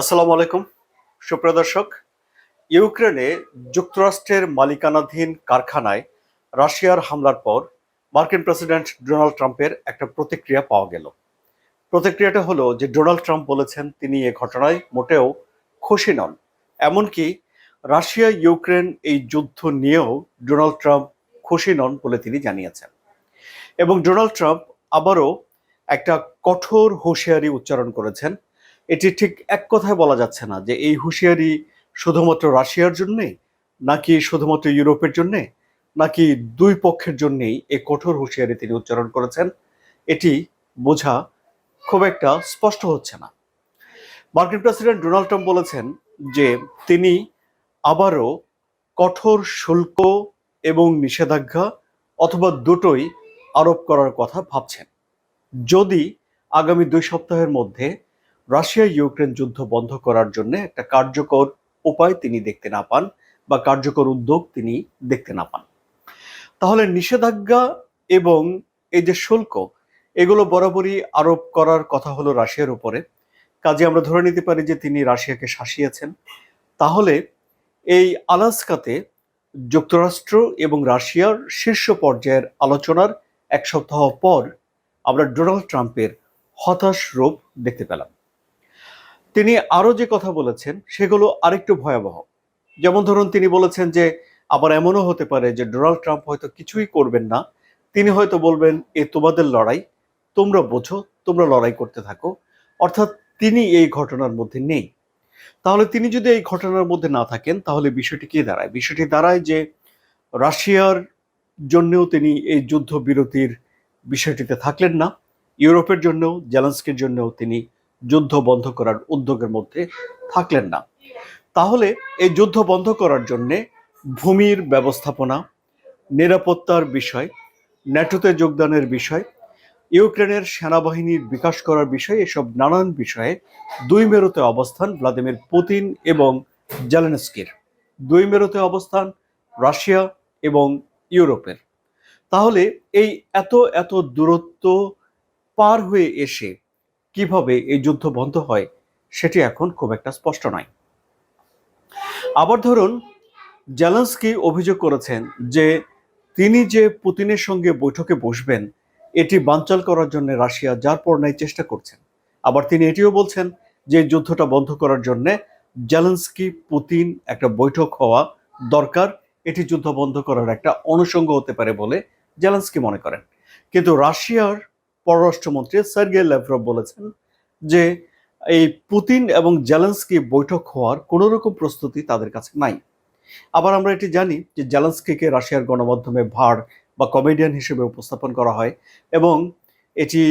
আসসালামু আলাইকুম। সুপ্রিয় দর্শক, ইউক্রেনে যুক্তরাষ্ট্রের মালিকানাধীন কারখানায় রাশিয়ার হামলার পর মার্কিন প্রেসিডেন্ট ডোনাল্ড ট্রাম্পের একটা প্রতিক্রিয়া পাওয়া গেল। প্রতিক্রিয়াটা হলো যে ডোনাল্ড ট্রাম্প বলেছেন তিনি এ ঘটনায় মোটেও খুশি নন। এমনকি রাশিয়া, ইউক্রেন এই যুদ্ধ নিয়েও ডোনাল্ড ট্রাম্প খুশি নন বলে তিনি জানিয়েছেন। এবং ডোনাল্ড ট্রাম্প আবারও একটা কঠোর হুঁশিয়ারি উচ্চারণ করেছেন এটি ঠিক এক কথায় বলা যাচ্ছে না যে এই হুঁশিয়ারি শুধুমাত্র রাশিয়ার জন্যে, নাকি শুধুমাত্র ইউরোপের জন্যে, নাকি দুই পক্ষের জন্যেই এই কঠোর হুঁশিয়ারি তিনি উচ্চারণ করেছেন। এটি বোঝা খুব একটা স্পষ্ট হচ্ছে না। মার্কিন প্রেসিডেন্ট ডোনাল্ড ট্রাম্প বলেছেন যে তিনি আবারও কঠোর, শুল্ক এবং নিষেধাজ্ঞা অথবা দুটোই আরোপ করার কথা ভাবছেন। যদি আগামী দুই সপ্তাহের মধ্যে রাশিয়া ইউক্রেন যুদ্ধ বন্ধ করার জন্য একটা কার্যকর উপায় তিনি দেখতে না পান বা কার্যকর উদ্যোগ তিনি দেখতে না পান। তাহলে নিষেধাজ্ঞা এবং এই যে শুল্ক, এগুলো বরাবরই আরোপ করার কথা হলো রাশিয়ার উপরে। কাজে আমরা ধরে নিতে পারি যে তিনি রাশিয়াকে শাসিয়েছেন। তাহলে এই আলাস্কাতে যুক্তরাষ্ট্র এবং রাশিয়ার শীর্ষ পর্যায়ের আলোচনার এক সপ্তাহ পর আমরা ডোনাল্ড ট্রাম্পের হতাশ রূপ দেখতে পেলাম। তিনি আরও যে কথা বলেছেন, সেগুলো আরেকটু ভয়াবহ। যেমন ধরুন, তিনি বলেছেন যে, আবার এমনও হতে পারে যে, ডোনাল্ড ট্রাম্প হয়তো কিছুই করবেন না। তিনি হয়তো বলবেন, এ তোমাদের লড়াই। তোমরা বোঝো, তোমরা লড়াই করতে থাকো। অর্থাৎ তিনি এই ঘটনার মধ্যে নেই। তাহলে তিনি যদি এই ঘটনার মধ্যে না থাকেন, তাহলে বিষয়টি কি দাঁড়ায়? বিষয়টি দাঁড়ায় যে, রাশিয়ার জন্যও তিনি এই যুদ্ধ বিরতির বিষয়টিতে থাকলেন না। ইউরোপের জন্যও, জেলান্সকির জন্যও তিনি যুদ্ধ বন্ধ করার উদ্যোগের মধ্যে থাকলেন না। তাহলে এই যুদ্ধ বন্ধ করার জন্যে ভূমির ব্যবস্থাপনা, নিরাপত্তার বিষয় ন্যাটোতে যোগদানের বিষয়, ইউক্রেনের সেনাবাহিনীর বিকাশ করার বিষয়ে, এসব নানান বিষয়ে দুই মেরুতে অবস্থান ভ্লাদিমির পুতিন এবং জেলেনস্কির। দুই মেরুতে অবস্থান রাশিয়া এবং ইউরোপের। তাহলে এই এত এত দূরত্ব পার হয়ে এসে কীভাবে এই যুদ্ধ বন্ধ হয়, সেটি এখন খুব একটা স্পষ্ট নয়। আবার ধরুন, জেলেন্সকি অভিযোগ করেছেন যে তিনি যে পুতিনের সঙ্গে বৈঠকে বসবেন, এটি বানচাল করার জন্য রাশিয়া যার পর নাই চেষ্টা করছেন। আবার তিনি এটিও বলছেন যে যুদ্ধটা বন্ধ করার জন্য জেলেন্সকি, পুতিন একটা বৈঠক হওয়া দরকার, এটি যুদ্ধ বন্ধ করার একটা অনুষঙ্গ হতে পারে বলে জেলেন্সকি মনে করেন। কিন্তু রাশিয়ার পররাষ্ট্রমন্ত্রী সার্গে ল্যাভরভ বলেছেন যে এই পুতিন এবং জেলেন্সকি বৈঠক হওয়ার কোনো রকম প্রস্তুতি তাদের কাছে নাই। আবার আমরা এটি জানি যে জেলেন্সকিকে রাশিয়ার গণমাধ্যমে ভাড় বা কমেডিয়ান হিসেবে উপস্থাপন করা হয় এবং এটি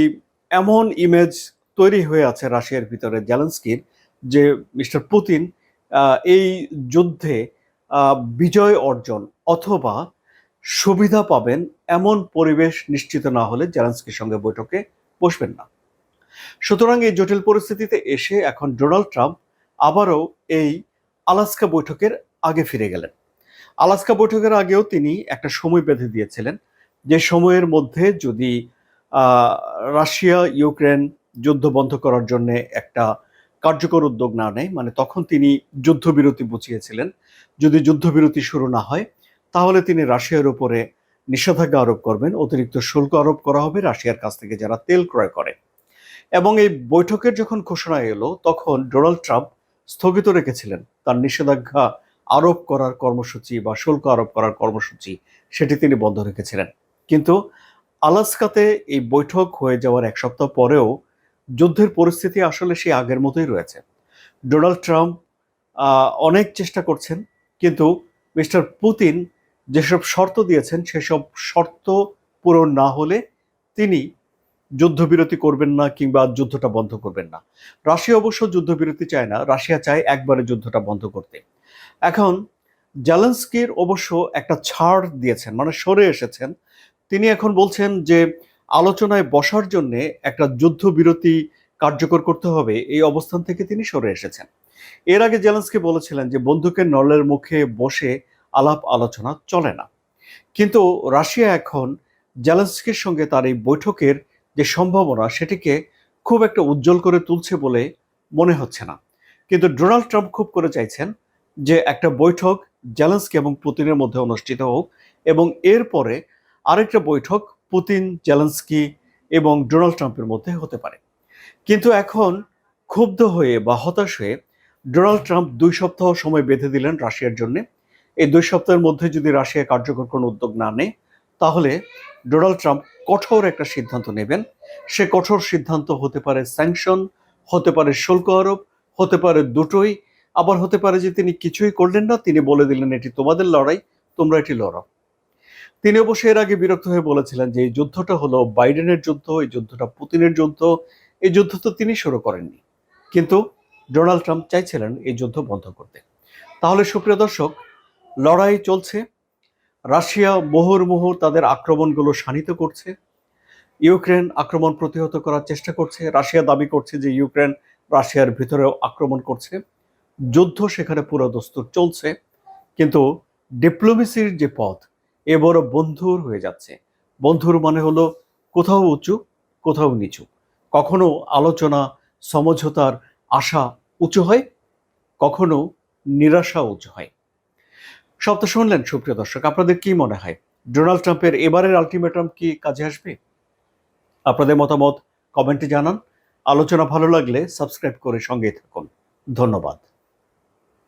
এমন ইমেজ তৈরি হয়ে আছে রাশিয়ার ভিতরে জেলেন্সকির যে মিস্টার পুতিন এই যুদ্ধে বিজয় অর্জন অথবা সুবিধা পাবেন, এমন পরিবেশ নিশ্চিত না হলে জেলেন্সকির সঙ্গে বৈঠকে বসবেন না। সুতরাং এই জটিল পরিস্থিতিতে এসে এখন ডোনাল্ড ট্রাম্প আবারও এই আলাস্কা বৈঠকের আগে ফিরে গেলেন। আলাস্কা বৈঠকের আগেও তিনি একটা সময় বেঁধে দিয়েছিলেন, যে সময়ের মধ্যে যদি রাশিয়া, ইউক্রেন যুদ্ধ বন্ধ করার জন্য একটা কার্যকর উদ্যোগ না নেয় মানে তখন তিনি যুদ্ধবিরতি বুঝিয়েছিলেন। যদি যুদ্ধবিরতি শুরু না হয় তাহলে তিনি রাশিয়ার উপরে নিষেধাজ্ঞা আরোপ করবেন। অতিরিক্ত শুল্ক আরোপ করা হবে রাশিয়ার কাছ থেকে যারা তেল ক্রয় করে। এবং এই বৈঠকের যখন ঘোষণা এলো, তখন ডোনাল্ড ট্রাম্প স্থগিত রেখেছিলেন। তার নিষেধাজ্ঞা আরোপ করার কর্মসূচি বা শুল্ক আরোপ করার কর্মসূচি, সেটি তিনি বন্ধ রেখেছিলেন। কিন্তু আলাস্কাতে এই বৈঠক হয়ে যাওয়ার এক সপ্তাহ পরেও যুদ্ধের পরিস্থিতি আসলে সেই আগের মতোই রয়েছে। ডোনাল্ড ট্রাম্প অনেক চেষ্টা করছেন, কিন্তু মিস্টার পুতিন যেসব শর্ত দিয়েছেন, সেসব শর্ত পূরণ না হলে তিনি যুদ্ধবিরতি করবেন না কিংবা যুদ্ধটা বন্ধ করবেন না। রাশিয়া অবশ্য যুদ্ধবিরতি চায় না, রাশিয়া চায় একবারে যুদ্ধটা বন্ধ করতে। এখন জেলেন্সকির অবশ্য একটা ছাড় দিয়েছেন মানে সরে এসেছেন। তিনি এখন বলছেন যে আলোচনায় বসার জন্য একটা যুদ্ধবিরতি কার্যকর করতে হবে, এই অবস্থান থেকে তিনি সরে এসেছেন। এর আগে জেলেন্সকি বলেছিলেন যে বন্দুকের নলের মুখে বসে আলাপ আলোচনা চলে না। কিন্তু রাশিয়া এখন জেলেন্সকির সঙ্গে তার এই বৈঠকের যে সম্ভাবনা, সেটিকে খুব একটা উজ্জ্বল করে তুলছে বলে মনে হচ্ছে না। কিন্তু ডোনাল্ড ট্রাম্প খুব করে চাইছেন যে একটা বৈঠক জেলেন্সকি এবং পুতিনের মধ্যে অনুষ্ঠিত হোক এবং এরপরে আরেকটা বৈঠক পুতিন, জেলেন্সকি এবং ডোনাল্ড ট্রাম্পের মধ্যে হতে পারে। কিন্তু এখন ক্ষুব্ধ হয়ে বা হতাশ হয়ে ডোনাল্ড ট্রাম্প দুই সপ্তাহ সময় বেঁধে দিলেন রাশিয়ার জন্য। এই দুই সপ্তাহের মধ্যে যদি রাশিয়া কার্যকর কোনো উদ্যোগ না নেয়, তাহলে ডোনাল্ড ট্রাম্প কঠোর একটা সিদ্ধান্ত নেবেন। সে কঠোর সিদ্ধান্ত হতে পারে স্যাংশন, হতে পারে শুল্ক আরোপ, হতে পারে দুটোই। আবার হতে পারে যে তিনি কিছুই করলেন না, তিনি বলে দিলেন, এটি তোমাদের লড়াই, তোমরা এটি লড়াও তিনি অবশ্য এর আগে বিরক্ত হয়ে বলেছিলেন যে, এই যুদ্ধটা হলো বাইডেনের যুদ্ধ, এই যুদ্ধটা পুতিনের যুদ্ধ, এই যুদ্ধ তো তিনি শুরু করেননি। কিন্তু ডোনাল্ড ট্রাম্প চাইছিলেন এই যুদ্ধ বন্ধ করতে। তাহলে সুপ্রিয় দর্শক লড়াই চলছে। রাশিয়া মোহর মোহর তাদের আক্রমণগুলো শানিত করছে। ইউক্রেন আক্রমণ প্রতিহত করার চেষ্টা করছে। রাশিয়া দাবি করছে যে ইউক্রেন রাশিয়ার ভিতরেও আক্রমণ করছে। যুদ্ধ সেখানে পুরোদস্তুর চলছে। কিন্তু ডিপ্লোমেসির যে পথ, এ বড় বন্ধুর হয়ে যাচ্ছে। বন্ধুর মানে হলো কোথাও উঁচু, কোথাও নিচু। কখনো আলোচনা, সমঝোতার আশা উঁচু হয়, কখনো নিরাশা উঁচু হয়। সব তো শুনলেন, সুপ্রিয় দর্শক, আপনাদের কি মনে হয়, ডোনাল্ড ট্রাম্পের এবারের আলটিমেটাম কি কাজে আসবে? আপনাদের মতামত কমেন্টে জানান। আলোচনা ভালো লাগলে সাবস্ক্রাইব করে সঙ্গেই থাকুন। ধন্যবাদ।